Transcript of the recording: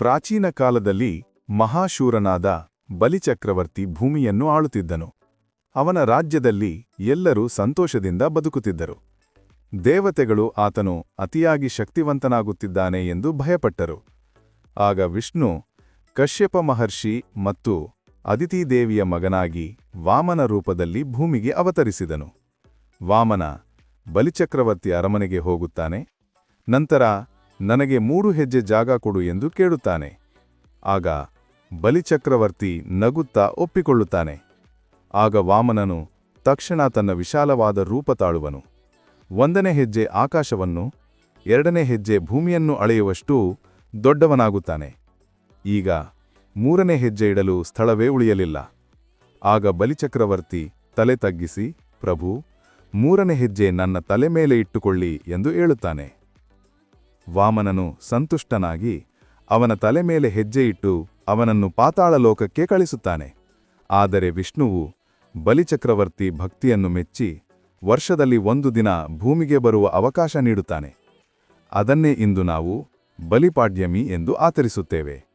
ಪ್ರಾಚೀನ ಕಾಲದಲ್ಲಿ ಮಹಾಶೂರನಾದ ಬಲಿಚಕ್ರವರ್ತಿ ಭೂಮಿಯನ್ನು ಆಳುತ್ತಿದ್ದನು. ಅವನ ರಾಜ್ಯದಲ್ಲಿ ಎಲ್ಲರೂ ಸಂತೋಷದಿಂದ ಬದುಕುತ್ತಿದ್ದರು. ದೇವತೆಗಳು ಆತನು ಅತಿಯಾಗಿ ಶಕ್ತಿವಂತನಾಗುತ್ತಿದ್ದಾನೆ ಎಂದು ಭಯಪಟ್ಟರು. ಆಗ ವಿಷ್ಣು ಕಶ್ಯಪ ಮಹರ್ಷಿ ಮತ್ತು ಅದಿತಿದೇವಿಯ ಮಗನಾಗಿ ವಾಮನ ರೂಪದಲ್ಲಿ ಭೂಮಿಗೆ ಅವತರಿಸಿದನು. ವಾಮನ ಬಲಿಚಕ್ರವರ್ತಿ ಅರಮನೆಗೆ ಹೋಗುತ್ತಾನೆ. ನಂತರ ನನಗೆ ಮೂರು ಹೆಜ್ಜೆ ಜಾಗ ಕೊಡು ಎಂದು ಕೇಳುತ್ತಾನೆ. ಆಗ ಬಲಿಚಕ್ರವರ್ತಿ ನಗುತ್ತಾ ಒಪ್ಪಿಕೊಳ್ಳುತ್ತಾನೆ. ಆಗ ವಾಮನನು ತಕ್ಷಣ ತನ್ನ ವಿಶಾಲವಾದ ರೂಪ ತಾಳುವನು. ಒಂದನೇ ಹೆಜ್ಜೆ ಆಕಾಶವನ್ನು, ಎರಡನೇ ಹೆಜ್ಜೆ ಭೂಮಿಯನ್ನು ಅಳೆಯುವಷ್ಟು ದೊಡ್ಡವನಾಗುತ್ತಾನೆ. ಈಗ ಮೂರನೇ ಹೆಜ್ಜೆ ಇಡಲು ಸ್ಥಳವೇ ಉಳಿಯಲಿಲ್ಲ. ಆಗ ಬಲಿಚಕ್ರವರ್ತಿ ತಲೆ ತಗ್ಗಿಸಿ, ಪ್ರಭು, ಮೂರನೇ ಹೆಜ್ಜೆ ನನ್ನ ತಲೆ ಮೇಲೆ ಇಟ್ಟುಕೊಳ್ಳಿ ಎಂದು ಹೇಳುತ್ತಾನೆ. ವಾಮನನು ಸಂತುಷ್ಟನಾಗಿ ಅವನ ತಲೆ ಮೇಲೆ ಹೆಜ್ಜೆ ಇಟ್ಟು ಅವನನ್ನು ಪಾತಾಳ ಲೋಕಕ್ಕೆ ಕಳಿಸುತ್ತಾನೆ. ಆದರೆ ವಿಷ್ಣುವು ಬಲಿಚಕ್ರವರ್ತಿ ಭಕ್ತಿಯನ್ನು ಮೆಚ್ಚಿ ವರ್ಷದಲ್ಲಿ ಒಂದು ದಿನ ಭೂಮಿಗೆ ಬರುವ ಅವಕಾಶ ನೀಡುತ್ತಾನೆ. ಅದನ್ನೇ ಇಂದು ನಾವು ಬಲಿಪಾಡ್ಯಮಿ ಎಂದು ಆಚರಿಸುತ್ತೇವೆ.